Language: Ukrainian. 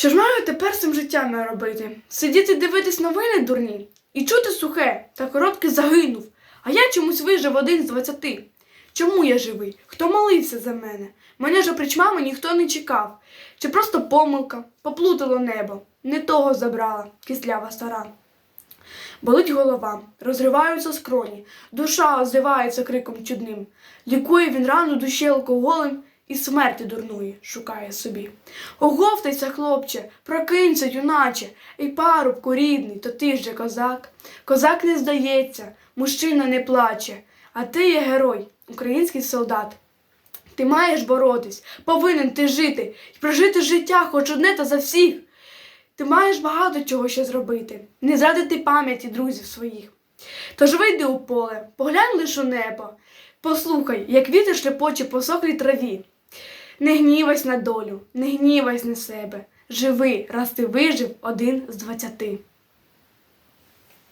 Що ж маю тепер цим життям робити? Сидіти дивитись новини дурні і чути сухе та коротке загинув, а я чомусь вижив один з двадцяти. Чому я живий? Хто молився за мене? Мене ж опріч мами ніхто не чекав. Чи просто помилка, поплутало небо, не того забрала кислява стара. Болить голова, розриваються скроні, душа озивається криком чудним. Лікує він рану душі алкоголем і смерті дурної шукає собі. Оговтайся, хлопче, прокинься, юначе, і парубку рідний, то ти ж же козак. Козак не здається, мужчина не плаче, а ти є герой, український солдат. Ти маєш боротись, повинен ти жити і прожити життя хоч одне та за всіх. Ти маєш багато чого ще зробити, не зрадити пам'яті друзів своїх. Тож вийди у поле, поглянь лиш у небо, послухай, як вітер шепоче по сохлій траві. Не гнівайся на долю, не гнівайся на себе. Живи, раз ти вижив один з двадцяти.